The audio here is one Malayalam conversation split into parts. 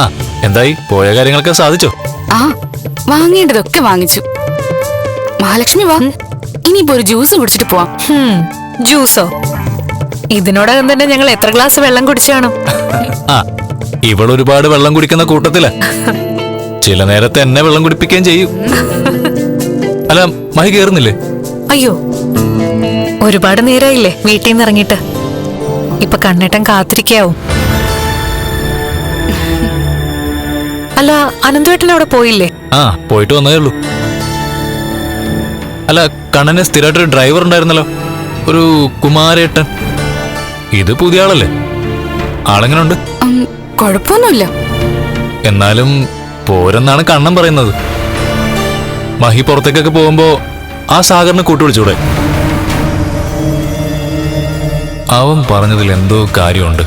ആ എന്തായി? പോയ കാര്യങ്ങളൊക്കെ സാധിച്ചോ? ആ വാങ്ങേണ്ടതൊക്കെ വാങ്ങിച്ചു. മഹാലക്ഷ്മി വാ. ഇനിയിപ്പോ ഒരു ജ്യൂസ് കുടിച്ചിട്ട് പോവാം. ഹും, ജ്യൂസോ? ഇതിനോടകം തന്നെ ഞങ്ങൾ എത്ര ഗ്ലാസ് വെള്ളം കുടിച്ചു കാണും ആ ഇവൾ ഒരുപാട് വെള്ളം കുടിക്കുന്ന കൂട്ടത്തില. ചില നേരത്തെ എന്നെ വെള്ളം കുടിപ്പിക്കുകയും ചെയ്യും. അല്ല മഹി കേറുന്നില്ലേ? അയ്യോ ഒരുപാട് നേരായില്ലേ വീട്ടിൽ നിന്ന് ഇറങ്ങിയിട്ട്. ഇപ്പൊ കണ്ണേട്ടൻ കാത്തിരിക്കാവും. അല്ല അനന്തുവേട്ടൻ അവിടെ പോയില്ലേ? ആ പോയിട്ട് വന്നതേ ഉള്ളൂ. അല്ല കണ്ണന് സ്ഥിരമായിട്ടൊരു ഡ്രൈവർ ഉണ്ടായിരുന്നല്ലോ. ഒരു കുമാരേട്ടൻ. ഇത് പുതിയ ആളല്ലേ? ആളെങ്ങനെ ഉണ്ട് കുഴപ്പമൊന്നുമില്ല. എന്നാലും പോരെന്നാണ് കണ്ണൻ പറയുന്നത്. മഹി പുറത്തേക്കൊക്കെ പോകുമ്പോ ആ സാഗറിനെ കൂട്ടുപിടിച്ചൂടെ അവൻ പറഞ്ഞതിൽ എന്തോ കാര്യമുണ്ട്.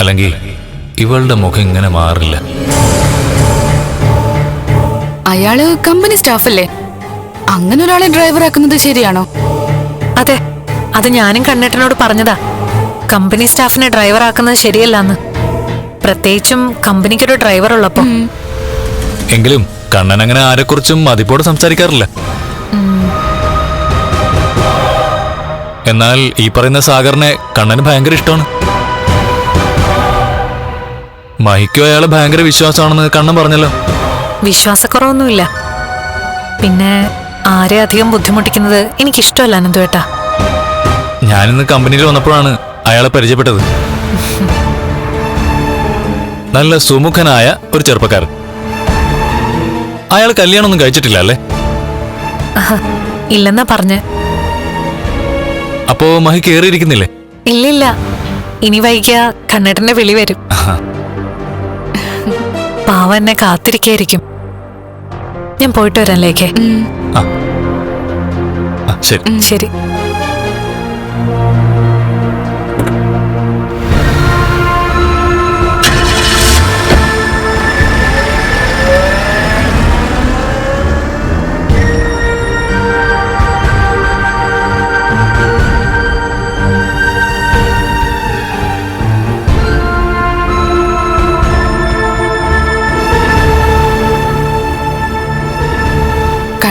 അല്ലെങ്കിൽ ഇവളുടെ മുഖം ഇങ്ങനെ മാറില്ല. അയാൾ കമ്പനി സ്റ്റാഫല്ലേ? അങ്ങനെ ഒരാളെ ഡ്രൈവർ ആക്കുന്നത് ശരിയാണോ? അതെ അത് ഞാനും കണ്ണേട്ടനോട് പറഞ്ഞതാ. കമ്പനി സ്റ്റാഫിനെ ഡ്രൈവർ ആക്കുന്നത് ശരിയല്ലാന്ന്. പ്രത്യേകിച്ചും കമ്പനിക്കൊരു ഡ്രൈവർ ഉള്ളപ്പോ. എങ്കിലും കണ്ണൻ അങ്ങനെ ആരെക്കുറിച്ചും മതിപ്പോട് സംസാരിക്കാറില്ല. എന്നാൽ ഈ പറയുന്ന സാഗറിനെ കണ്ണന് ഭയങ്കര ഇഷ്ടമാണ്. മഹിക്കോ അയാൾ ഭയങ്കര വിശ്വാസമാണെന്ന് കണ്ണൻ പറഞ്ഞല്ലോ. വിശ്വാസക്കുറവൊന്നുമില്ല. പിന്നെ ആരെ അധികം ബുദ്ധിമുട്ടിക്കുന്നത് എനിക്കിഷ്ടമല്ല അനന്തുവേട്ടാ. ഞാനിന്ന് കമ്പനിയിൽ വന്നപ്പോഴാണ് അയാളെ പരിചയപ്പെട്ടത്. നല്ല സുമുഖനായ ഒരു ചെറുപ്പക്കാരൻ. അയാൾ കല്യാണമൊന്നും കഴിച്ചിട്ടില്ല അല്ലേ? ഇല്ലെന്നാ പറഞ്ഞ. അപ്പോ മഹി കേറിയിരിക്കുന്നില്ലേ? ഇല്ലില്ല. ഇനി വൈകിയ കണ്ണേട്ടന്റെ വിളി വരും. പാവ എന്നെ കാത്തിരിക്കായിരിക്കും. ഞാൻ പോയിട്ട് വരാം ലേഖേ ആ, ശരി.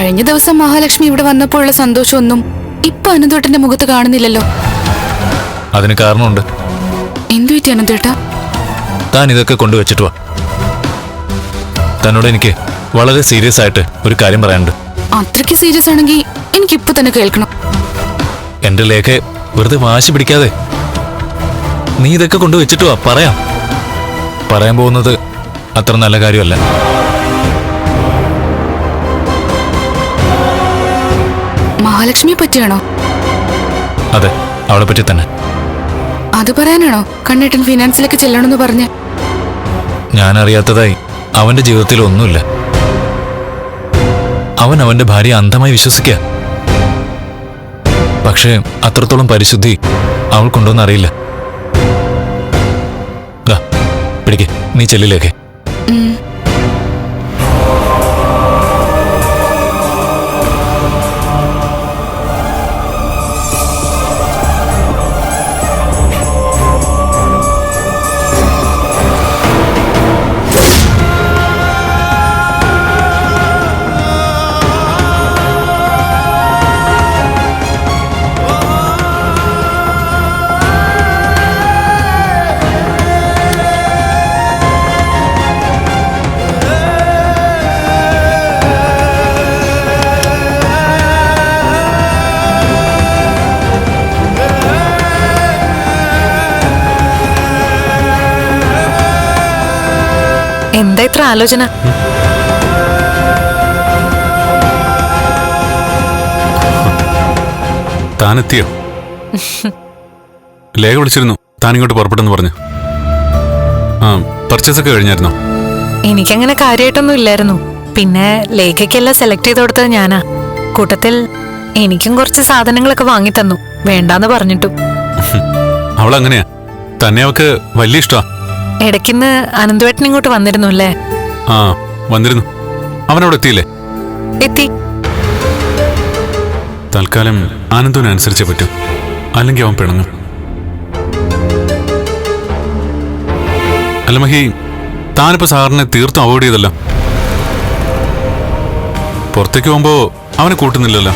കഴിഞ്ഞ ദിവസം മഹാലക്ഷ്മി ഇവിടെ വന്നപ്പോഴുള്ള സന്തോഷമൊന്നും ഇപ്പൊ അനന്തോട്ടന്റെ മുഖത്ത് കാണുന്നില്ലല്ലോ. അതിന് കാരണമുണ്ട്. എന്തു പറ്റി അനന്തേട്ട? താൻ ഇതൊക്കെ കൊണ്ടുവച്ചിട്ട് വാ. തന്നോട് എനിക്ക് വളരെ സീരിയസ് ആയിട്ട് ഒരു കാര്യം പറയാനുണ്ട്. അത്രയ്ക്ക് സീരിയസ് ആണെങ്കിൽ എനിക്ക് ഇപ്പൊ തന്നെ കേൾക്കണം. എന്റെ ലേഖ വെറുതെ വാശി പിടിക്കാതെ. നീ ഇതൊക്കെ കൊണ്ടുവച്ചിട്ട് വാ പറയാം. പറയാൻ പോകുന്നത് അത്ര നല്ല കാര്യമല്ല. മഹാലക്ഷ്മിയെ പറ്റിയാണോ? അതെ അവളെ പറ്റി തന്നെ. അത് പറയാനാണോ? കണ്ണേട്ടൻ ഫിനാൻസിലേക്ക് ചെല്ലണമെന്ന് പറഞ്ഞ്. ഞാൻ അറിയാത്തതായി അവന്റെ ജീവിതത്തിൽ ഒന്നുമില്ല. അവൻ അവന്റെ ഭാര്യ അന്ധമായി വിശ്വസിക്കുക പക്ഷേ അത്രത്തോളം പരിശുദ്ധി അവൾക്കുണ്ടോന്ന് അറിയില്ല. ദാ, പിടിക്ക് നീ ചെല്ലിലേക്ക് എന്താ ഇത്ര ആലോചന? താനെത്തിയോ? ലേഖ വിളിച്ചിരുന്നു. താൻ ഇങ്ങോട്ട് പുറപ്പെട്ടെന്ന് പറഞ്ഞു. ആ പർച്ചേസ് ഒക്കെ കഴിഞ്ഞായിരുന്നോ? എനിക്കങ്ങനെ കാര്യമായിട്ടൊന്നും ഇല്ലായിരുന്നു. പിന്നെ ലേഖയ്ക്കെല്ലാം സെലക്ട് ചെയ്ത് കൊടുത്തത് ഞാനാ. കൂട്ടത്തിൽ എനിക്കും കുറച്ച് സാധനങ്ങളൊക്കെ വാങ്ങി തന്നു വേണ്ടാന്ന് പറഞ്ഞിട്ടു. അവളങ്ങനെയാ. തന്നെ അവക്ക് വലിയ ഇഷ്ടാ ഇടയ്ക്കിന്ന് അനന്തുവേട്ടൻ ഇങ്ങോട്ട് വന്നിരുന്നു അല്ലേ? ആ വന്നിരുന്നു. അവനവിടെ എത്തിയില്ലേ എത്തി. തൽക്കാലം ആനന്ദുവിനനുസരിച്ചേ പറ്റൂ. അല്ലെങ്കിൽ അവൻ പിണങ്ങും. അല്ല മഹി താനിപ്പോ സാറിനെ തീർത്തും അവോയ്ഡ് ചെയ്തല്ലോ. പുറത്തേക്ക് പോകുമ്പോ അവനെ കൂട്ടുന്നില്ലല്ലോ.